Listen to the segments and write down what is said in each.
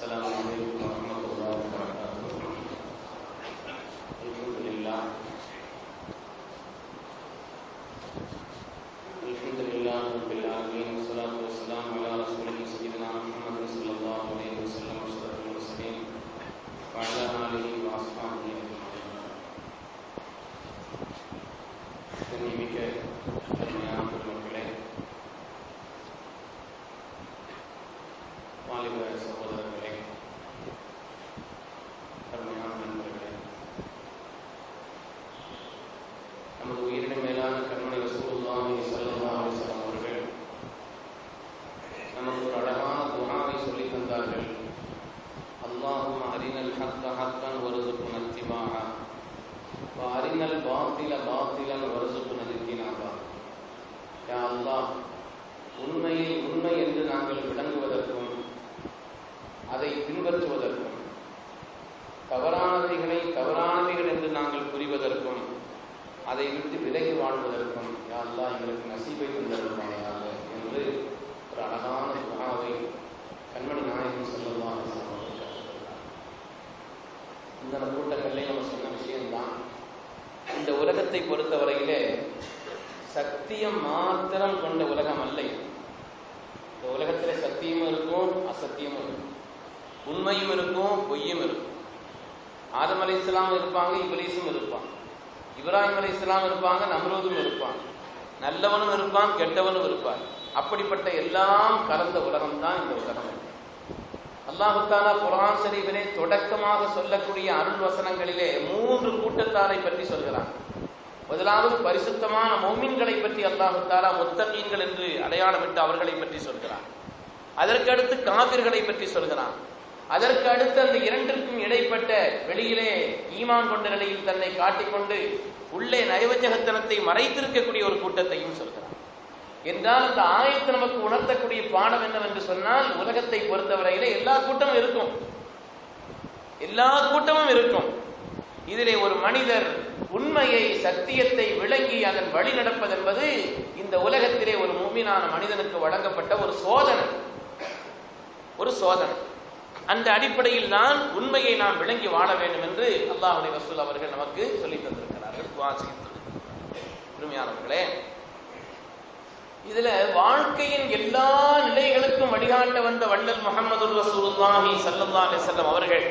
السلام علیکم ورحمۃ اللہ وبرکاتہ۔ الحمد للہ الحمد للہ رب العالمین، والصلاة والسلام على رسول سيدنا محمد صلی اللہ علیہ وسلم، اشرف المرسلین، وعلى آله وصحبه اجمعین۔ میں کے அதை விட்டு விலகி வாழ்வதற்கும் யாரெல்லாம் எங்களுக்கு நசீபை தந்திருப்பாங்க என்று ஒரு அழகான துணாவை கண்மணி நாயகம் சொல்லுவாங்க இந்த கூட்டங்களிலே நம்ம சொன்ன விஷயம்தான். இந்த உலகத்தை பொறுத்தவரையிலே சத்தியம் மாத்திரம் கொண்ட உலகம் அல்ல இந்த உலகத்துல சத்தியமும் இருக்கும் அசத்தியமும் இருக்கும். உண்மையும் இருக்கும் பொய்யும் இருக்கும். ஆதம் அலை இஸ்லாம் இருப்பாங்க இப்ரீஸும் இருப்பாங்க. இப்ராஹிம் அலி இஸ்லாம் இருப்பாங்க நம்ரூதும் இருப்பான் நல்லவனும் இருப்பான் கெட்டவனும் இருப்பான். அப்படிப்பட்ட எல்லாம் கலந்த உலகம் தான் இந்த உலகம். அல்லாஹு குரான் ஷரீஃபிலே தொடக்கமாக சொல்லக்கூடிய அருள் வசனங்களிலே மூன்று கூட்டத்தாரை பற்றி சொல்கிறான். முதலாவது பரிசுத்தமான மௌமின்களை பற்றி அல்லாஹு தாலா முத்தமீன்கள் என்று அடையாளமிட்டு அவர்களை பற்றி சொல்கிறான். அதற்கடுத்து காவிர்களை பற்றி சொல்கிறான். அதற்கு அடுத்து அந்த இரண்டிற்கும் இடைப்பட்ட வெளியிலே ஈமான் கொண்ட நிலையில் தன்னை காட்டிக்கொண்டு உள்ளே நயவஞ்சகத்தனத்தை மறைத்திருக்கக்கூடிய ஒரு கூட்டத்தையும் சொல்கிறான் என்றால் அந்த ஆயத்தை நமக்கு உணர்த்தக்கூடிய பாடம் என்னவென்று சொன்னால் உலகத்தை பொறுத்தவரையிலே எல்லா கூட்டமும் இருக்கும். எல்லா கூட்டமும் இருக்கும். இதிலே ஒரு மனிதர் உண்மையை சத்தியத்தை விளங்கி அதன் வழி நடப்பதென்பது இந்த உலகத்திலே ஒரு மூமினான மனிதனுக்கு வழங்கப்பட்ட ஒரு சோதனை. ஒரு சோதனை. அந்த அடிப்படையில் தான் உண்மையை நாம் விளங்கி வாழ வேண்டும் என்று அல்லாஹுடைய ரசூல் அவர்கள் நமக்கு சொல்லித் தந்திருக்கிறார்கள் துவா செய்து இதுல வாழ்க்கையின் எல்லா நிலைகளுக்கும் வழிகாட்ட வந்த வள்ளல் முகமது ரசூலுல்லாஹி ஸல்லல்லாஹு அலைஹி அவர்கள்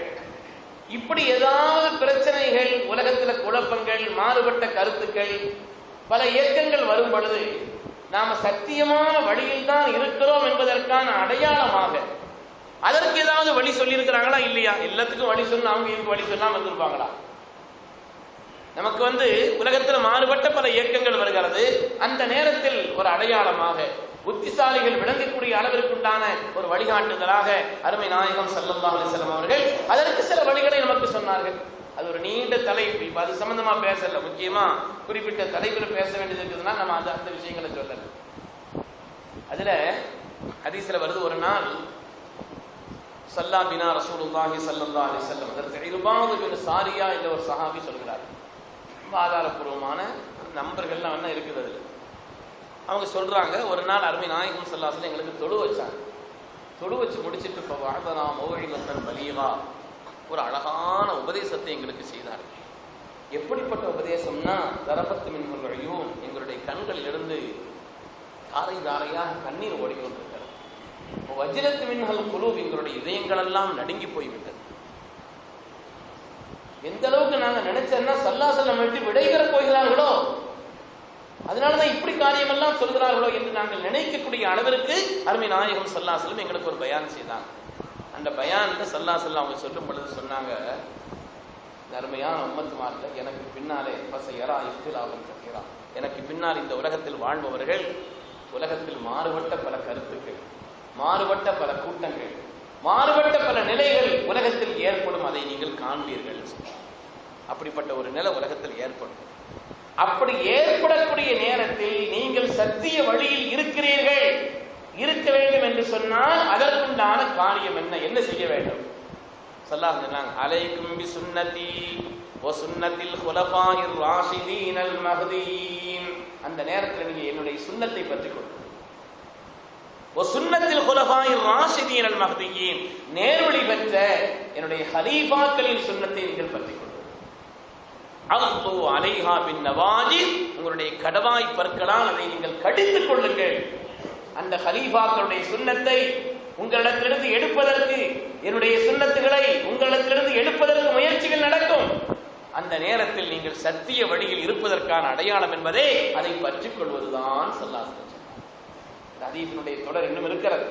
இப்படி ஏதாவது பிரச்சனைகள் உலகத்துல குழப்பங்கள் மாறுபட்ட கருத்துக்கள் பல இயக்கங்கள் வரும் பொழுது நாம சத்தியமான வழியில் தான் இருக்கிறோம் என்பதற்கான அடையாளமாக அதற்கு ஏதாவது வழி சொல்லியிருக்கிறாங்களா? இல்லையா? எல்லாத்துக்கும் வழி சொன்னா அவங்க இதுக்கு வழி சொல்லாம வந்திருப்பாங்களா? நமக்கு வந்து உலகத்தில் மாறுபட்ட பல இயக்கங்கள் வருகிறது. அந்த நேரத்தில் ஒரு அடையாளமாக புத்திசாலிகள் விளங்கக்கூடிய அளவிற்குண்டான ஒரு வழிகாட்டுதலாக அருமை நாயகம் சல்லல்லா அலிசல்லம் அவர்கள் அதற்கு சில வழிகளை நமக்கு சொன்னார்கள். அது ஒரு நீண்ட தலைப்பு. இப்போ அது சம்பந்தமா பேசல. முக்கியமா குறிப்பிட்ட தலைப்பில் பேச வேண்டியது இருக்குதுன்னா நம்ம அந்த அந்த விஷயங்களை சொல்லல அதுல ஹதீஸ்ல வருது ஒரு நாள் சல்லா பினா ரசூலுல்லாஹி சல்லா அலி வஸல்லம் அதற்கு இருபாவது பின் சாரியா என்ற ஒரு சஹாபி சொல்கிறார். ரொம்ப ஆதாரப்பூர்வமான நம்பர்கள்லாம் என்ன இருக்குது அதில்? அவங்க சொல்கிறாங்க ஒரு நாள் அருமை நாயகம் சல்லாசில் எங்களுக்கு தொழு வச்சாங்க. தொழு வச்சு முடிச்சுட்டு இப்போ வாழ்ந்தனா மௌழிமத்தன் பலியவா ஒரு அழகான உபதேசத்தை எங்களுக்கு செய்தார். எப்படிப்பட்ட உபதேசம்னா தரபத்து மின்களையும் எங்களுடைய கண்களிலிருந்து தாரை தாரையாக கண்ணீர் ஓடிக்கொண்டிருக்கிறது வஜ்ரத்து மின்ஹல் குழு எங்களுடைய இதயங்கள் எல்லாம் நடுங்கி போய்விட்டது. எந்த அளவுக்கு நாங்க நினைச்சோம்னா சல்லாசலம் விட்டு விடைபெற போகிறார்களோ அதனாலதான் இப்படி காரியம் எல்லாம் சொல்கிறார்களோ என்று நாங்கள் நினைக்கக்கூடிய அளவிற்கு அருமை நாயகம் சல்லாசலம் எங்களுக்கு ஒரு பயான் செய்தாங்க அந்த பயான்ல செல்லம் அவங்க சொல்லும் பொழுது சொன்னாங்க அருமையான உம்மத்துமார்கள் எனக்கு பின்னாலே பசையரா இஃப்திலாவன் கக்கிறா எனக்கு பின்னால் இந்த உலகத்தில் வாழ்பவர்கள் உலகத்தில் மாறுபட்ட பல கருத்துக்கள். மாறுபட்ட பல கூட்டங்கள் மாறுபட்ட பல நிலைகள் உலகத்தில் ஏற்படும். அதை நீங்கள் காண்பீர்கள். அப்படிப்பட்ட ஒரு நிலை உலகத்தில் ஏற்படும். அப்படி ஏற்படக்கூடிய நேரத்தில் நீங்கள் சத்திய வழியில் இருக்கிறீர்கள். இருக்க வேண்டும் என்று சொன்னால் அதற்குண்டான காரியம் என்ன? என்ன செய்ய வேண்டும்? சொல்லாங்க சொன்னாங்க அலைக்கும் பி சுன்னதி ஓ சுன்னத்தில் ஹுலஃபாயிர் ராஷிதீன் அல் அந்த நேரத்தில் நீங்க என்னுடைய சுன்னத்தை பற்றி கொடுங்க சுன்னத்தில் குலபாயின் ராசிதீன் அல் மஹதியின் நேர்வழி பெற்ற என்னுடைய ஹலீஃபாக்களின் சுண்ணத்தை நீங்கள் பற்றிக் கொள்ளுங்கள். அல்து அலைஹா பின் நவாஜி உங்களுடைய கடவாய் பற்களால் அதை நீங்கள் கடித்துக் கொள்ளுங்கள். அந்த ஹலீஃபாக்களுடைய சுண்ணத்தை உங்களிடத்திலிருந்து எடுப்பதற்கு என்னுடைய சுண்ணத்துகளை உங்களிடத்திலிருந்து எடுப்பதற்கு முயற்சிகள் நடக்கும். அந்த நேரத்தில் நீங்கள் சத்திய வழியில் இருப்பதற்கான அடையாளம் என்பதே அதை பற்றிக் கொள்வதுதான் சொல்லாசன் அதீசனுடைய தொடர் இன்னும் இருக்கிறது.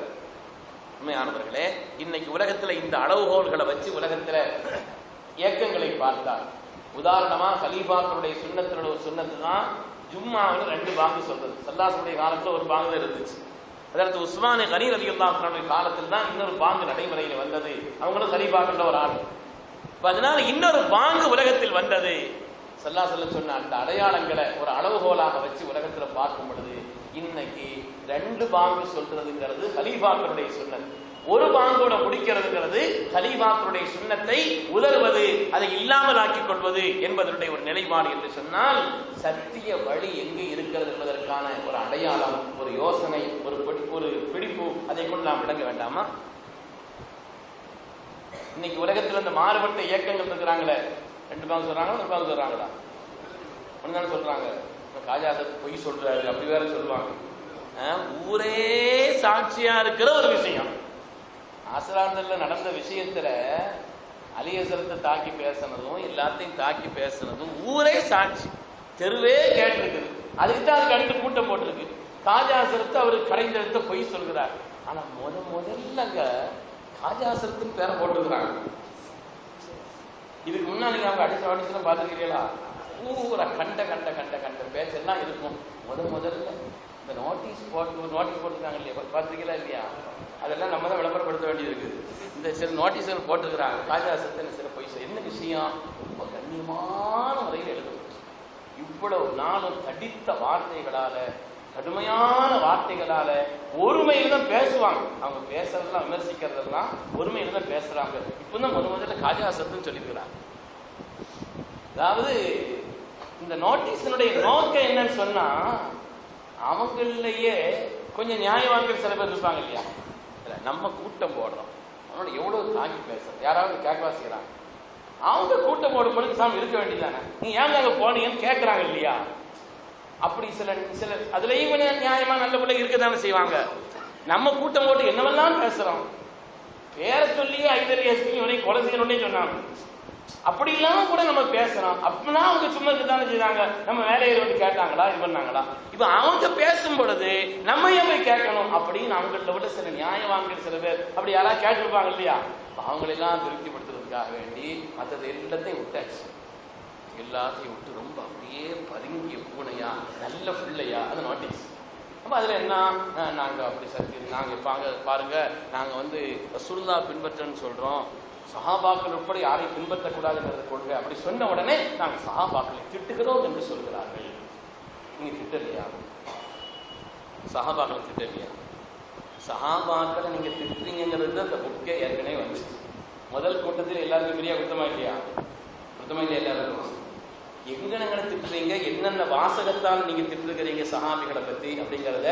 உண்மையானவர்களே இன்னைக்கு உலகத்துல இந்த அளவுகோல்களை வச்சு உலகத்துல இயக்கங்களை பார்த்தார் உதாரணமா கலீஃபாக்களுடைய சுண்ணத்தினோட ஒரு சுண்ணத்து தான் ஜும்மாவில் ரெண்டு பாங்கு சொல்றது. சல்லாசனுடைய காலத்துல ஒரு பாங்கு இருந்துச்சு. அதற்கு உஸ்மானி கனி ரவி அல்லாஹனுடைய காலத்தில் தான் இன்னொரு பாங்கு நடைமுறையில் வந்தது. அவங்களும் கலீஃபாக்கள் ஒரு ஆள். அதனால இன்னொரு பாங்கு உலகத்தில் வந்தது. சல்லா சொன்ன அந்த அடையாளங்களை ஒரு அளவுகோலாக வச்சு உலகத்துல பார்க்கும் பொழுது இன்னைக்கு ரெண்டு பாங்கு சொல்றதுங்கிறது ஹலீஃபாக்களுடைய சுண்ணத். ஒரு பாங்கோட முடிக்கிறதுங்கிறது ஹலீஃபாக்களுடைய சுண்ணத்தை உலர்வது அதை இல்லாமல் ஆக்கிக் கொள்வது என்பதனுடைய ஒரு நிலைப்பாடு என்று சொன்னால் சத்திய வழி எங்கு இருக்கிறது என்பதற்கான ஒரு அடையாளம் ஒரு யோசனை ஒரு ஒரு பிடிப்பு அதை கொண்டு நாம் விளங்க வேண்டாமா? இன்னைக்கு உலகத்துல இந்த மாறுபட்ட இயக்கங்கள் இருக்கிறாங்களே ரெண்டு பேங்க் சொல்றாங்களா ஒரு பாங்க சொல்றாங்களா ஒன்னு சொல்றாங்க. காஜா சார் பொய் சொல்றாரு அப்படி வேற சொல்லுவாங்க. ஊரே சாட்சியா இருக்கிற ஒரு விஷயம். ஆசிராந்தரில் நடந்த விஷயத்துல அலியசரத்தை தாக்கி பேசினதும் எல்லாத்தையும் தாக்கி பேசினதும் ஊரே சாட்சி. தெருவே கேட்டிருக்குது. அதுக்கு தான் அதுக்கு அடுத்து கூட்டம் போட்டிருக்கு. காஜாசரத்தை அவர் கடைந்தெடுத்த பொய் சொல்கிறார். ஆனா முத முதல்லங்க காஜாசரத்துன்னு பேரை போட்டுக்கிறாங்க இதுக்கு முன்னாடி நீங்க அவங்க அடிச்ச அடிச்சுலாம் பார்த்துக்கிறீங்களா பூரா கண்ட கண்ட கண்ட கண்ட பேச்செல்லாம் இருக்கும். முத முதல்ல இந்த நோட்டீஸ் போட்டு நோட்டீஸ் போட்டுருக்காங்க இல்லையா? பார்த்துருக்கீங்களா இல்லையா? அதெல்லாம் நம்ம தான் விளம்பரப்படுத்த வேண்டியது இருக்குது இந்த சில நோட்டீஸ்கள் போட்டிருக்கிறாங்க. காஜாசத்தின் சில பொய் என்ன விஷயம்? ரொம்ப கண்ணியமான முறையில் எழுதப்பட்டு இவ்வளவு நாளும் தடித்த வார்த்தைகளால கடுமையான வார்த்தைகளால ஒருமையில தான் பேசுவாங்க. அவங்க பேசுறதெல்லாம் விமர்சிக்கிறதெல்லாம் ஒருமையில தான் பேசுறாங்க. இப்பதான் முத முதல்ல காஜாசத்துன்னு சொல்லியிருக்கிறாங்க அதாவது இந்த நோட்டீஸினுடைய நோக்கம் என்னன்னு சொன்னா அவங்களையே கொஞ்சம் நியாயவான்கள் சில பேர் இருப்பாங்க இல்லையா? இல்லை நம்ம கூட்டம் போடுறோம். அவனோட எவ்வளவு தாக்கி பேசுறது? யாராவது கேட்க வாசிக்கிறாங்க அவங்க கூட்டம் போடும் பொழுது சாமி இருக்க வேண்டியதானே நீ ஏன் அங்கே போனீங்கன்னு கேட்கறாங்க இல்லையா? அப்படி சில சில அதுலயும் கொஞ்சம் நியாயமா நல்ல பிள்ளை இருக்கதானே செய்வாங்க. நம்ம கூட்டம் போட்டு என்னவெல்லாம் பேசுறோம்? பேர சொல்லியே ஐதரி எஸ்பி இவனை கொலை செய்யணும்னே சொன்னாங்க. அப்படி இல்லாம கூட நம்ம பேசுறோம். அப்படின்னா அவங்க சும்மா இருக்கதானே செய்யறாங்க நம்ம வேலையை வந்து கேட்டாங்களா? இது பண்ணாங்களா? இப்ப அவங்க பேசும் பொழுது நம்ம போய் கேட்கணும்? அப்படின்னு அவங்கள விட சில நியாயவான்கள் சில பேர். அப்படி யாராவது கேட்டிருப்பாங்க இல்லையா? அவங்களெல்லாம் திருப்திப்படுத்துறதுக்காக வேண்டி மற்றது எல்லாத்தையும் விட்டாச்சு. எல்லாத்தையும் விட்டு ரொம்ப அப்படியே பதுங்கிய பூனையா நல்ல பிள்ளையா அது நோட்டீஸ் அப்ப அதுல என்ன? நாங்கள் நாங்க அப்படி சக்தி நாங்க பாங்க பாருங்க நாங்க வந்து சுருந்தா பின்பற்றன்னு சொல்றோம். சஹாபாக்கள் உட்பட யாரையும் பின்பற்றக்கூடாதுங்கிறத கொள்கை அப்படி சொன்ன உடனே நாங்கள் சஹாபாக்களை திட்டுகிறோம் என்று சொல்கிறார்கள். நீங்க திட்டலையா? சஹாபாக்களை திட்டலையா? சஹாபாக்களை நீங்க திட்டுறீங்கிறது அந்த புக்கே ஏற்கனவே வந்துச்சு. முதல் கூட்டத்தில் எல்லாருக்கும் பெரிய குத்தமா இல்லையா? குத்தமா இல்லையா எல்லாருக்கும்? எங்கனங்களை திட்டுறீங்க? என்னென்ன வாசகத்தால் நீங்க திட்டுருக்கிறீங்க சஹாபிகளை பத்தி அப்படிங்கறத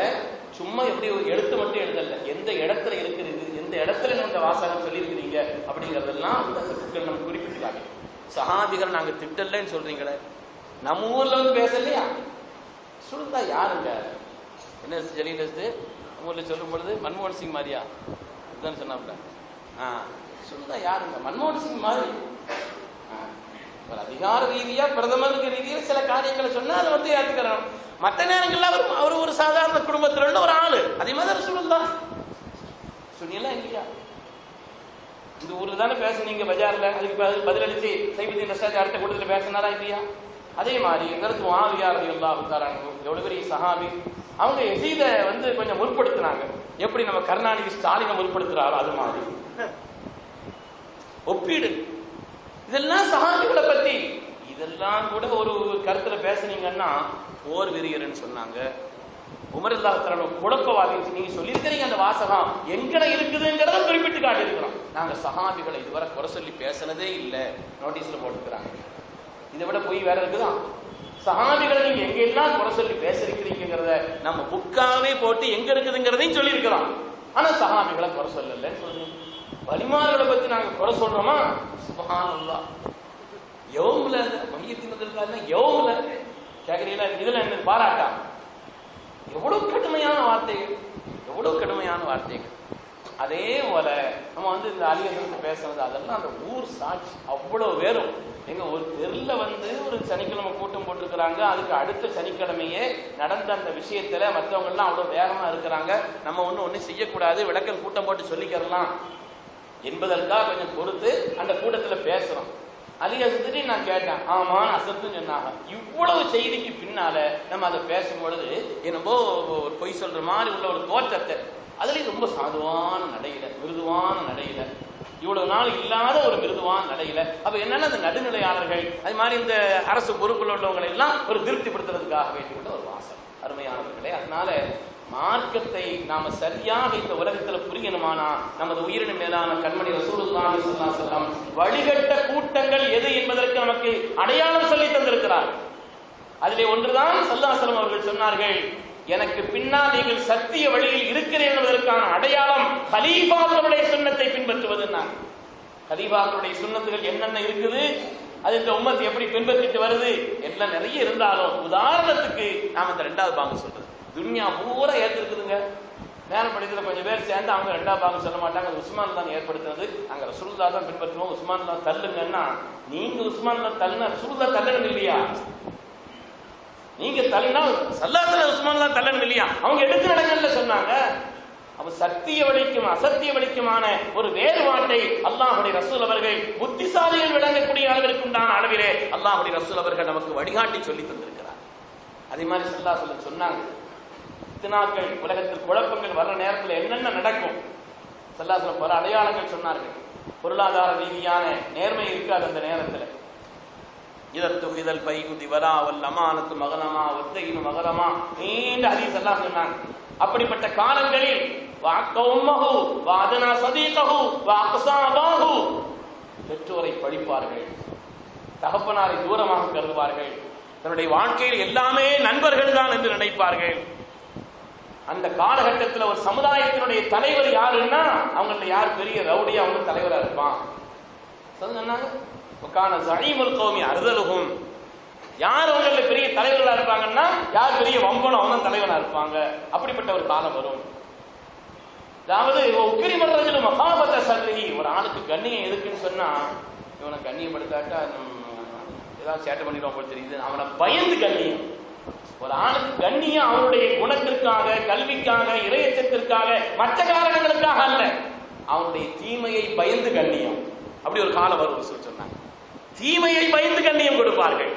சும்மா எப்படி ஒரு எழுத்து மட்டும் எழுதல. எந்த இடத்துல இருக்கிறது? எந்த இடத்துல இந்த வாசகம் சொல்லியிருக்கிறீங்க? அப்படிங்கறதெல்லாம் அந்த புக்கில் நம்ம குறிப்பிட்டு காட்டும் சஹாபிகள் நாங்க திட்டலன்னு சொல்றீங்களே. நம்ம ஊர்ல வந்து பேசலையா? சுருந்தா யாருங்க? என்ன ஜலீல் ஊர்ல சொல்லும் பொழுது மன்மோகன் சிங் மாதிரியா? அதுதான் சொன்னாப்ல ஆ சுருந்தா யாருங்க? மன்மோகன் சிங் மாதிரி. ஒரு அதிகார ரீதியா பிரதமருக்கு ரீதியில் சில காரியங்களை சொன்னா அதை வந்து ஏற்றுக்கிறோம் மற்ற நேரங்கள்ல அவர் அவர் ஒரு சாதாரண குடும்பத்தில் உள்ள ஒரு ஆளு. அதே மாதிரி சொல்லுதா சொன்னீங்களா இல்லையா? இந்த ஊர்ல தானே பேசுனீங்க பஜார்ல? அதுக்கு பதிலளிச்சு சைபத்தின் ரசாஜ் அடுத்த கூட்டத்தில் பேசினாரா இல்லையா? அதே மாதிரி எங்களுக்கு மாவியார் எல்லா உத்தாராங்க எவ்வளவு பெரிய சஹாபி. அவங்க எசீத வந்து கொஞ்சம் முற்படுத்தினாங்க. எப்படி நம்ம கருணாநிதி ஸ்டாலினை முற்படுத்துறாரோ அது மாதிரி. ஒப்பீடு. இதெல்லாம் சஹாபிகளை பத்தி. இதெல்லாம் கூட ஒரு கருத்துல பேசுனீங்கன்னா போர் வெறியர்னு சொன்னாங்க. உமர் இல்லாத குழப்பவாதி நீங்க சொல்லியிருக்கிறீங்க அந்த வாசகம். எங்கட இருக்குதுங்கிறத குறிப்பிட்டு காட்டியிருக்கிறோம் நாங்க சஹாபிகளை இதுவரை குறை சொல்லி பேசினதே இல்லை. நோட்டீஸ்ல போட்டுக்கிறாங்க இதை விட போய் வேற இருக்குதான் சஹாபிகளை நீங்க எங்கெல்லாம் குறை சொல்லி பேசிருக்கிறீங்கிறத நம்ம புக்காவே போட்டு எங்க இருக்குதுங்கிறதையும் சொல்லியிருக்கிறோம் ஆனா சஹாபிகளை குறை சொல்லலன்னு சொல்லுங்க வலிமார்களை பத்தி நாங்க குறை சொல்றோமா? சுபஹானல்லாஹ் யௌம்ல மையத்தினதற்காக யௌம்ல. கேக்குறீங்களா? இதுல என்ன? பாராட்டா? எவ்வளவு கடுமையான வார்த்தைகள். எவ்வளவு கடுமையான வார்த்தைகள். அதே போல நம்ம வந்து இந்த அலிகர்களுக்கு பேசுறது அதெல்லாம் அந்த ஊர் சாட்சி. அவ்வளவு வேறும். எங்க ஒரு தெருல வந்து ஒரு சனிக்கிழமை கூட்டம் போட்டிருக்கிறாங்க அதுக்கு அடுத்த சனிக்கிழமையே நடந்த அந்த விஷயத்துல மற்றவங்க எல்லாம் அவ்வளவு வேகமா இருக்கிறாங்க. நம்ம ஒண்ணு ஒண்ணு செய்யக்கூடாது. விளக்கம் கூட்டம் போட்டு சொல்லிக்கிறலாம். என்பதற்காக கொஞ்சம் பொறுத்து அந்த கூட்டத்துல பேசுறோம். அலி அசத்துட்டு நான் கேட்டேன் ஆமா அசத்துன்னு சொன்னாங்க. இவ்வளவு செய்திக்கு பின்னால நம்ம அதை பேசும்பொழுது என்னமோ ஒரு பொய் சொல்ற மாதிரி உள்ள ஒரு தோற்றத்தை. அதுலயும் ரொம்ப சாதுவான நடையில மிருதுவான நடையில. இவ்வளவு நாள் இல்லாத ஒரு மிருதுவான நடையில. அப்ப என்னன்னா அந்த நடுநிலையாளர்கள் அது மாதிரி இந்த அரசு பொறுப்பில் உள்ளவங்களை எல்லாம் ஒரு திருப்திப்படுத்துறதுக்காக வேண்டியுள்ள ஒரு வாசம் அருமையானவர்களே அதனால மார்க்கத்தை நாம சரியாக இந்த உலகத்துல புரியணுமானா நமது உயிரின மேலான கண்மணி ரசூலுல்லாஹி ஸல்லல்லாஹு அலைஹி வழிகட்ட கூட்டங்கள் எது என்பதற்கு நமக்கு அடையாளம் சொல்லி தந்திருக்கிறார். அதிலே ஒன்றுதான் சல்லாசலம் அவர்கள் சொன்னார்கள் எனக்கு பின்னால் நீங்கள் சத்திய வழியில் இருக்கிறேன் என்பதற்கான அடையாளம் ஹலீஃபாக்களுடைய சுண்ணத்தை பின்பற்றுவது நான் ஹலீஃபாக்களுடைய சுண்ணத்துகள் என்னென்ன இருக்குது? அது இந்த உம்மத்து எப்படி பின்பற்றிட்டு வருது? எல்லாம் நிறைய இருந்தாலும் உதாரணத்துக்கு நாம் இந்த ரெண்டாவது பாங்க சொல்றது. துன்யா பூரா ஏத்திருக்குதுங்க. நேரம் படித்துல கொஞ்சம் பேர் சேர்ந்து அவங்க ரெண்டா பாகம் சொல்ல மாட்டாங்க. அது உஸ்மான் தான் ஏற்படுத்துறது அங்க ரசூல்லா தான் பின்பற்றுவோம். உஸ்மான் தான் தள்ளுங்கன்னா நீங்க உஸ்மான் தான் தள்ளுனா ரசூலுல்லா தள்ளணும் இல்லையா? நீங்க தள்ளினா சல்லாசல உஸ்மான் தான் தள்ளணும் இல்லையா? அவங்க எடுத்து நடங்கள்ல சொன்னாங்க. அப்ப சத்திய வழிக்கும் அசத்திய வழிக்குமான ஒரு வேறுபாட்டை அல்லாஹுடைய ரசூல் அவர்கள் புத்திசாலிகள் விளங்கக்கூடிய அளவிற்கு உண்டான அளவிலே அல்லாஹுடைய ரசூல் அவர்கள் நமக்கு வழிகாட்டி சொல்லி தந்திருக்கிறார். அதே மாதிரி சல்லா சொல்ல சொன்னாங்க. பித்னாக்கள் உலகத்தில் குழப்பங்கள் வர்ற நேரத்தில் என்னென்ன நடக்கும்? சல்லா பல அடையாளங்கள் சொன்னார்கள். பொருளாதார ரீதியான நேர்மை இருக்காது அந்த நேரத்தில். இதற்கு இதழ் பைகுதி வரா வல் அமானத்து மகனமா ஒத்தையின் மகனமா நீண்ட ஹதீஸ் எல்லாம் சொன்னாங்க. அப்படிப்பட்ட காலங்களில் வாக்க வாதனா சதீகஹு வாக்ஸா பெற்றோரை படிப்பார்கள். தகப்பனாரை தூரமாக கருதுவார்கள். தன்னுடைய வாழ்க்கையில் எல்லாமே நண்பர்கள் தான் என்று நினைப்பார்கள். அந்த காலகட்டத்தில் ஒரு சமுதாயத்தினுடைய தலைவர் யாருன்னா அவங்கள யார் பெரிய ரவுடியா அவங்க தலைவரா இருப்பான். சொன்னாங்க உக்கான ஜனீமுல் கௌமி அறுதலுகும். யார் அவங்கள பெரிய தலைவர்களா இருப்பாங்கன்னா யார் பெரிய வம்பனம் அவங்க தலைவனா இருப்பாங்க. அப்படிப்பட்ட ஒரு காலம் வரும். அதாவது உக்கிரி மன்றத்தில் மகாபத்த சர்ரி ஒரு ஆளுக்கு கண்ணியம் எதுக்குன்னு சொன்னா இவனை கண்ணியப்படுத்தாட்டா ஏதாவது சேட்டை பண்ணிடுவான் போல தெரியுது. அவனை பயந்து கண்ணியம். ஒரு கண்ணியம் அவனுடைய குணத்திற்காக கல்விக்காக இறையச்சத்திற்காக மற்ற காரணங்களுக்காக அல்ல. அவனுடைய தீமையை பயந்து கண்ணியம். அப்படி ஒரு காலம் வரும் சொன்னாங்க. தீமையை பயந்து கண்ணியம் கொடுப்பார்கள்.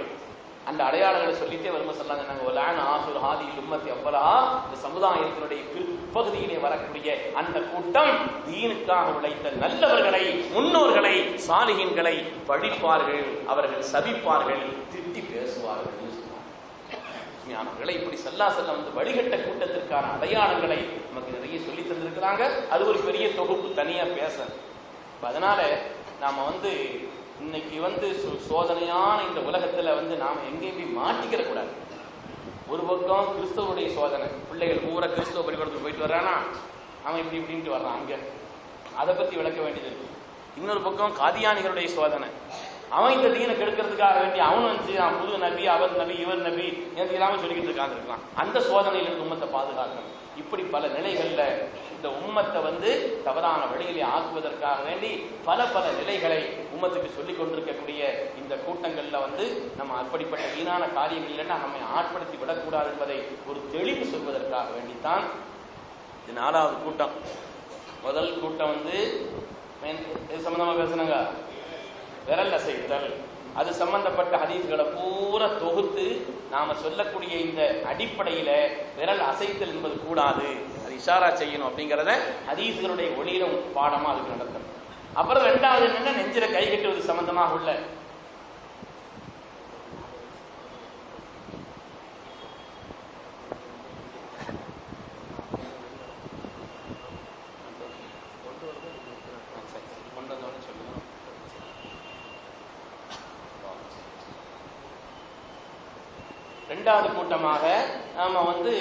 அந்த அடையாளங்களை சொல்லிட்டே வரும சொல்லாங்க நாங்கள் ஒலான் ஆசுர் ஹாதி உம்மத்தி அவ்வளா. இந்த சமுதாயத்தினுடைய பிற்பகுதியிலே வரக்கூடிய அந்த கூட்டம் தீனுக்காக உழைத்த நல்லவர்களை முன்னோர்களை சாலிகின்களை பழிப்பார்கள் அவர்கள் சபிப்பார்கள் திட்டி பேசுவார்கள். ஞானங்களை இப்படி சல்லா செல்ல வந்து வழிகட்ட கூட்டத்திற்கான அடையாளங்களை நமக்கு நிறைய சொல்லி தந்திருக்கிறாங்க. அது ஒரு பெரிய தொகுப்பு தனியா பேச. அதனால நாம வந்து இன்னைக்கு வந்து சோதனையான இந்த உலகத்துல வந்து நாம எங்கேயும் போய் மாட்டிக்கிற கூடாது. ஒரு பக்கம் கிறிஸ்தவருடைய சோதனை. பிள்ளைகள் பூரா கிறிஸ்தவ பள்ளிக்கூடத்துக்கு போயிட்டு வர்றானா? அவன் இப்படி இப்படின்ட்டு வர்றான் அங்க. அதை பத்தி விளக்க வேண்டியது இருக்கு. இன்னொரு பக்கம் காதியானிகளுடைய சோதனை. அவன் இந்த தீனை கெடுக்கிறதுக்காக வேண்டி அவன் வந்து புது நபி அவர் நபி இவர் நபி எனக்கு இல்லாம சொல்லிக்கிட்டு இருக்கலாம். அந்த சோதனையிலிருந்து உம்மத்தை பாதுகாக்கணும். இப்படி பல நிலைகள்ல இந்த உம்மத்தை வந்து தவறான வழிகளை ஆக்குவதற்காக வேண்டி பல பல நிலைகளை உம்மத்துக்கு சொல்லிக் கொண்டிருக்கக்கூடிய இந்த கூட்டங்கள்ல வந்து நம்ம அப்படிப்பட்ட வீணான காரியங்கள் நம்மை ஆட்படுத்தி விடக்கூடாது என்பதை ஒரு தெளிவு சொல்வதற்காக வேண்டித்தான் இது நாலாவது கூட்டம். முதல் கூட்டம் வந்து இது சம்பந்தமா பேசுனாங்க? விரல். அசைத்தல் அது சம்பந்தப்பட்ட ஹதீஸ்களை பூரா தொகுத்து நாம சொல்லக்கூடிய இந்த அடிப்படையில விரல் அசைத்தல் என்பது கூடாது. அது இஷாரா செய்யணும் அப்படிங்கிறத ஹதீஸ்களுடைய ஒளியில பாடமா அதுக்கு நடத்தணும். அப்புறம் ரெண்டாவது என்னன்னா நெஞ்சில கை கட்டுவது சம்பந்தமாக உள்ள ரெண்டாவது கூட்டமாக நாம வந்து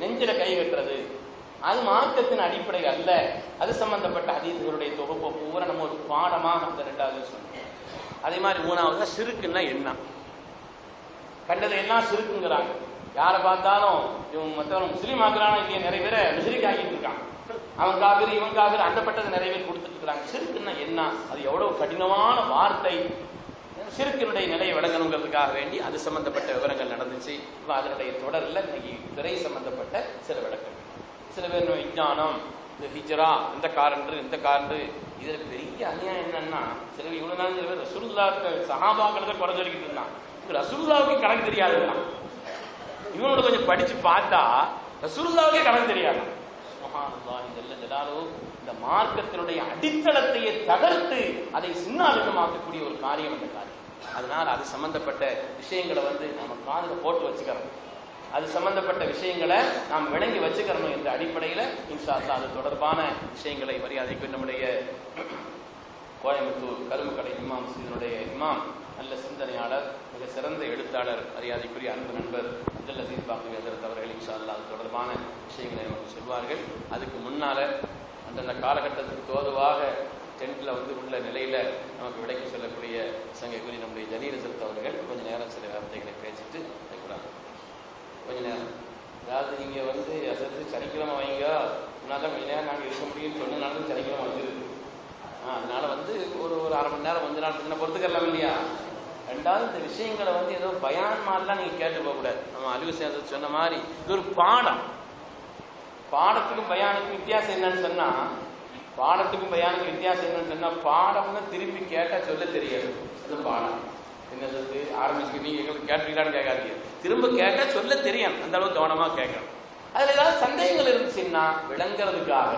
நெஞ்சில கை கட்டுறது அது மார்க்கத்தின் அடிப்படை அல்ல அது சம்பந்தப்பட்ட ஹதீஸ்களுடைய தொகுப்பை பூரா நம்ம ஒரு பாடமாக ரெண்டாவது சொன்னோம் அதே மாதிரி மூணாவது சிறுக்குன்னா என்ன? கண்டது என்ன சிறுக்குங்கிறாங்க. யாரை பார்த்தாலும் இவன் மற்றவன் முஸ்லீம் ஆக்குறானோ இல்லையா? நிறைய பேரை முஸ்லீம் ஆகிட்டு இருக்கான் அவன் காவிரி இவன் காவிரி அந்த பட்டத்தை நிறைய பேர் கொடுத்துட்டு இருக்கிறாங்க. சிறுக்குன்னா என்ன? அது எவ்வளவு கடினமான வார்த்தை. சிறுக்கினுடைய நிலையை விளங்கணுங்கிறதுக்காக வேண்டி அது சம்பந்தப்பட்ட விவரங்கள் நடந்துச்சு. இப்போ அதனுடைய தொடரில் இன்னைக்கு திரை சம்பந்தப்பட்ட சில விளக்கங்கள். சில பேர் விஞ்ஞானம் இந்த ஹிஜ்ரா இந்த காரன்று இந்த காரன்று இதில் பெரிய அநியாயம் என்னன்னா சில பேர் இவ்வளவு நாள் சில பேர் ரசூல்லாக்கு சஹாபாக்களை குறை சொல்லிக்கிட்டு இருந்தான் ரசூல்லாவுக்கு கணக்கு தெரியாதுதான் இவனோட கொஞ்சம் படிச்சு பார்த்தா ரசூல்லாவுக்கே கணக்கு தெரியாது. இந்த மார்க்கத்தினுடைய அடித்தளத்தையே தகர்த்து அதை சின்னாபின்னமாக்கக்கூடிய ஒரு காரியம் அந்த காரியம். அதனால அது சம்பந்தப்பட்ட விஷயங்களை வந்து நம்ம காதில் போட்டு வச்சுக்கிறோம். அது சம்பந்தப்பட்ட விஷயங்களை நாம் விளங்கி வச்சுக்கிறணும் என்ற அடிப்படையில் இன்ஷா அது தொடர்பான விஷயங்களை மரியாதைக்கு நம்முடைய கோயம்புத்தூர் கரும்புக்கடை இமாம் இதனுடைய இமாம் நல்ல சிந்தனையாளர் மிக சிறந்த எழுத்தாளர் மரியாதைக்குரிய அன்பு நண்பர் அப்துல் லசீத் பாபு எதிர்த்து அவர்கள் இன்ஷா அது தொடர்பான விஷயங்களை நமக்கு சொல்வார்கள். அதுக்கு முன்னால அந்தந்த காலகட்டத்துக்கு தோதுவாக டென்த்தில் வந்து உள்ள நிலையில நமக்கு விளக்கி சொல்லக்கூடிய சங்கக்குரிய நம்முடைய ஜலீல் செலுத்தவர்கள் கொஞ்சம் நேரம் சில வார்த்தைகளை பேசிட்டு வைக்கிறாங்க கொஞ்ச நேரம். அதாவது நீங்க வந்து அசத்து சனிக்கிழமை வைங்க. தான் கொஞ்ச நேரம் நாங்கள் இருக்க முடியும்னு சொன்னதுனால சனிக்கிழமை வந்துருக்கு ஆ, அதனால வந்து ஒரு ஒரு அரை மணி நேரம் கொஞ்ச நேரம் பின்ன பொறுத்துக்கலாம் இல்லையா? ரெண்டாவது இந்த விஷயங்களை வந்து ஏதோ பயான் மாதிரிலாம் நீங்க கேட்டு போக கூடாது. நம்ம அறிவு சேர்ந்து சொன்ன மாதிரி இது ஒரு பாடம். பாடத்துக்கும் பயானுக்கும் வித்தியாசம் என்னன்னு சொன்னா பாடத்துக்கும் பயானுக்கும் வித்தியாசம் என்னன்னு சொன்னா பாடம்னு திருப்பி கேட்டா சொல்ல தெரியாது. அது பாடம். என்னது ஆரம்பிச்சு நீங்க எங்களுக்கு கேட்டீங்களான்னு கேட்காதீங்க. திரும்ப கேட்க சொல்ல தெரியும். அந்த அளவுக்கு கவனமா கேட்கணும். அதுல ஏதாவது சந்தேகங்கள் இருந்துச்சுன்னா விளங்குறதுக்காக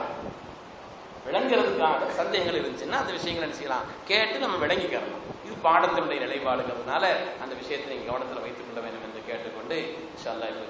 விளங்குறதுக்காக சந்தேகங்கள் இருந்துச்சுன்னா அந்த விஷயங்களை என்ன செய்யலாம் கேட்டு நம்ம விளங்கிக்கிறோம் இது பாடத்தினுடைய நிலைப்பாடுங்கிறதுனால அந்த விஷயத்தை கவனத்துல கவனத்தில் வைத்துக் கொள்ள வேண்டும் என்று கேட்டுக்கொண்டு இன்ஷா அல்லாஹ் இப்போ